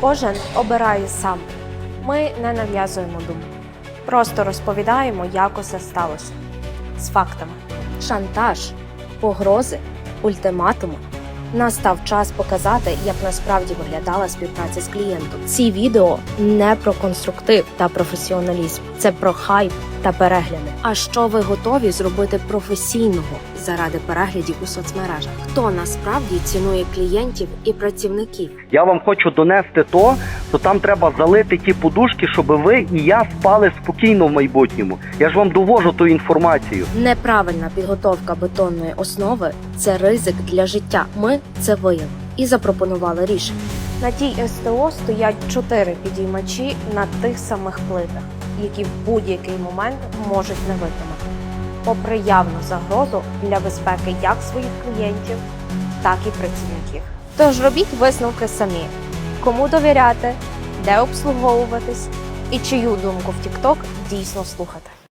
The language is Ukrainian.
Кожен обирає сам. Ми не нав'язуємо думку. Просто розповідаємо, як усе сталося з фактами. Шантаж, погрози, ультиматуми. Настав час показати, як насправді виглядала співпраця з клієнтом. Ці відео не про конструктив та професіоналізм, це про хайп та перегляди. А що ви готові зробити професійного заради переглядів у соцмережах? Хто насправді цінує клієнтів і працівників? Я вам хочу донести то, що там треба залити ті подушки, щоб ви і я спали спокійно в майбутньому. Я ж вам довожу ту інформацію. Неправильна підготовка бетонної основи це ризик для життя. Ми це виявили і запропонували рішення. На тій СТО стоять чотири підіймачі на тих самих плитах, які в будь-який момент можуть не витримати, попри явну загрозу для безпеки як своїх клієнтів, так і працівників. Тож робіть висновки самі: кому довіряти, де обслуговуватись і чию думку в TikTok дійсно слухати.